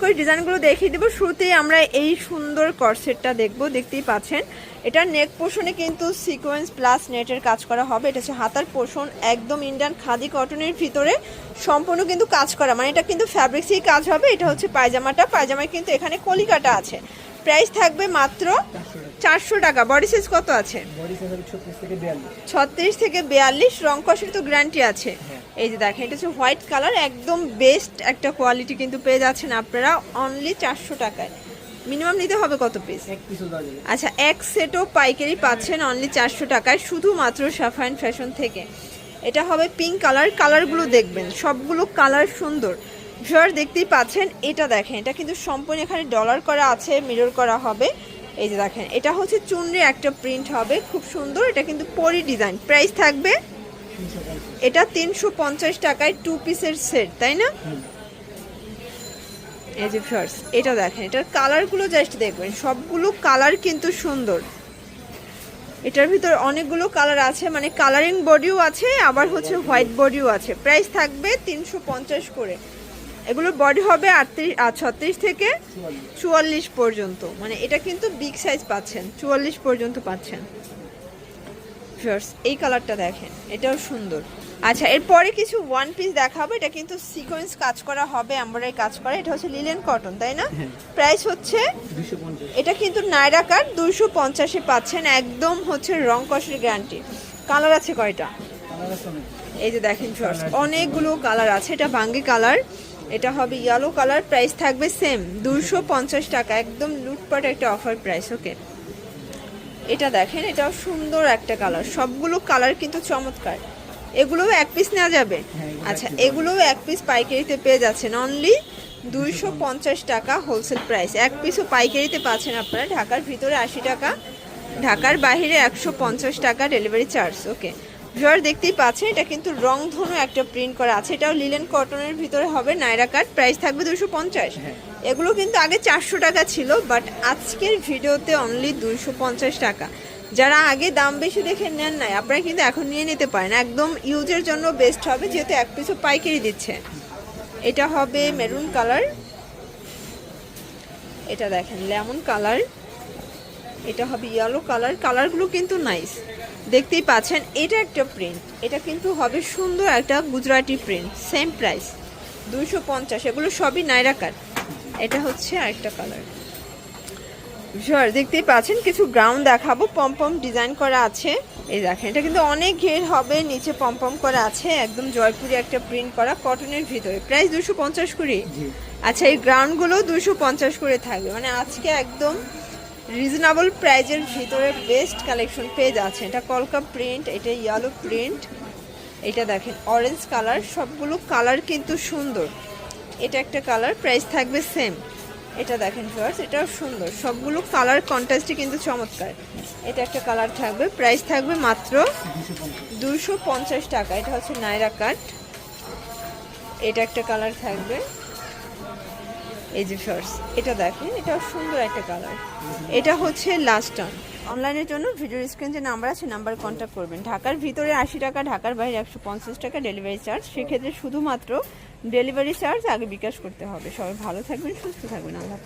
করে ডিজাইনগুলো দেখিয়ে দেবো। শুরুতেই আমরা এই সুন্দর কর্সেটটা দেখব, দেখতেই পাচ্ছেন। এটা নেক পোষণে কিন্তু সিকোয়েন্স প্লাস নেটের কাজ করা হবে। এটা হচ্ছে হাতার পোষণ একদম ইন্ডিয়ান খাদি কটনের ভিতরে সম্পূর্ণ কিন্তু কাজ করা। মানে এটা কিন্তু ফ্যাব্রিক্সই কাজ হবে। এটা হচ্ছে পায়জামাটা। পায়জামায় কিন্তু এখানে কলিকাটা আছে। প্রাইস থাকবে মাত্র চারশো টাকা। বডি সাইজ কত আছে? ছত্রিশ থেকে বিয়াল্লিশ। রং কষের তো গ্যারান্টি আছে। হ্যাঁ। এই যে দেখেন এটা হচ্ছে হোয়াইট কালার একদম বেস্ট একটা কোয়ালিটি কিন্তু পেয়ে যাচ্ছেন আপনারা অনলি চারশো টাকায়। মিনিমাম নিতে হবে কত পিস আচ্ছা এক সেটও পাইকারি পাচ্ছেন অনলি চারশো টাকায় শুধুমাত্র সাফাইন ফ্যাশন থেকে। এটা হবে পিঙ্ক কালার কালারগুলো দেখবেন। সবগুলো কালার সুন্দর। ভিউয়ার দেখতেই পাচ্ছেন, এটা দেখেন, এটা কিন্তু সম্পূর্ণ এখানে ডলার করা আছে মিরর করা হবে। এই যে দেখেন, এটা হচ্ছে চুনরি, একটা প্রিন্ট হবে, খুব সুন্দর, এটা কিন্তু পরি ডিজাইন প্রাইস থাকবে এটা তিনশো পঞ্চাশ টাকায় টু পিসের সেট তাই না? এই যে ফার্স্ট এটা দেখেন, এটার কালারগুলো জাস্ট দেখবেন, সবগুলো কালার কিন্তু সুন্দর। এটার ভিতর অনেকগুলো কালার আছে মানে কালারিং বডিও আছে, আবার হচ্ছে হোয়াইট বডিও আছে। প্রাইস থাকবে তিনশো পঞ্চাশ করে। এগুলোর বডি হবে আটত্রিশ ছত্রিশ থেকে চুয়াল্লিশ পর্যন্ত। মানে এটা কিন্তু বিগ সাইজ পাচ্ছেন চুয়াল্লিশ পর্যন্ত পাচ্ছেন। এই কালারটা দেখেন এটাও সুন্দর। আচ্ছা এরপরে কিছু ওয়ান পিস দেখাবো এটা কিন্তু সিকোয়েন্স কাজ করা হবে আমরাই কাজ করা এটা হচ্ছে লিলেন কটন তাই না? হ্যাঁ। প্রাইস হচ্ছে এটা কিন্তু নাইরা কাট দুইশো পঞ্চাশে পাচ্ছেন একদম হচ্ছে রং কষের গ্যারান্টি কালার আছে কয়টা? এই যে দেখেন অনেকগুলো কালার আছে এটা বাঙ্গি কালার এটা হবে ইয়েলো কালার প্রাইস থাকবে সেম দুশো পঞ্চাশ টাকা একদম লুটপাট একটা অফার প্রাইস ওকে এটা দেখেন এটাও সুন্দর একটা কালার সবগুলো কালার কিন্তু চমৎকার। এগুলোও এক পিস নেওয়া যাবে? হ্যাঁ, আচ্ছা এগুলোও এক পিস পাইকারিতে পেয়ে যাচ্ছেন অনলি দুইশো পঞ্চাশ টাকা হোলসেল প্রাইস এক পিসও পাইকারিতে পাচ্ছেন আপনারা ঢাকার ভিতরে আশি টাকা ঢাকার বাইরে একশো পঞ্চাশ টাকা ডেলিভারি চার্জ ওকে ভিওর দেখতেই পাচ্ছেন এটা কিন্তু রংধনু একটা প্রিন্ট করা আছে। এটাও লিলেন কটনের ভিতরে হবে নাইরা কাট প্রাইস থাকবে দুশো পঞ্চাশ। হ্যাঁ। এগুলো কিন্তু আগে চারশো টাকা ছিল বাট আজকের ভিডিওতে অনলি দুইশো পঞ্চাশ টাকা। যারা আগে দাম বেশি দেখে নেন নাই আপনারা কিন্তু এখন নিয়ে নিতে পারেন। একদম ইউজের জন্য বেস্ট হবে যেহেতু এক পিসও পাইকারি দিচ্ছে। এটা হবে মেরুন কালার এটা দেখেন লেমন কালার এটা হবে ইয়েলো কালার কালারগুলো কিন্তু নাইস দেখতেই পাচ্ছেন এটা একটা প্রিন্ট এটা কিন্তু হবে সুন্দর একটা গুজরাটি প্রিন্ট সেম প্রাইস দুইশো পঞ্চাশ এগুলো সবই নাইরা কাট এটা হচ্ছে আরেকটা কালার শিওর দেখতেই পাচ্ছেন কিছু গ্রাউন্ড দেখাবো। পম্পম ডিজাইন করা আছে। এই দেখেন এটা কিন্তু অনেক ঘের হবে নিচে পম্পম করা আছে। একদম জয়পুরি একটা প্রিন্ট করা কটনের ভিতরে। প্রাইস দুশো পঞ্চাশ জি। আচ্ছা এই গ্রাউন্ডগুলো দুশো পঞ্চাশ করে থাকবে। মানে আজকে একদম রিজনেবল প্রাইজের ভিতরে বেস্ট কালেকশন পেয়ে যাচ্ছে এটা কলকা প্রিন্ট এটা ইয়েলো প্রিন্ট এটা দেখেন অরেঞ্জ কালার সবগুলো কালার কিন্তু সুন্দর। এটা একটা কালার প্রাইস থাকবে সেম এটা দেখেন ফার্স্ট এটাও সুন্দর। সবগুলো কালার কন্ট্রাস্টই কিন্তু চমৎকার। এটা একটা কালার থাকবে প্রাইস থাকবে মাত্র দুশো টাকা। এটা হচ্ছে নাইরা কাট এটা একটা কালার থাকবে। এই যে শর্টস এটা দেখেন, এটা সুন্দর একটা কালার এটা হচ্ছে লাস্ট টার্ন অনলাইনের জন্য ভিডিও স্ক্রিন যে নাম্বার আছে নাম্বার কন্ট্যাক্ট করবেন। ঢাকার ভিতরে আশি টাকা, ঢাকার বাইরে একশো পঞ্চাশ টাকা ডেলিভারি চার্জ সেক্ষেত্রে শুধুমাত্র ডেলিভারি চার্জ আগে বিকাশ করতে হবে। সবাই ভালো থাকবেন, সুস্থ থাকবেন। আল্লাহ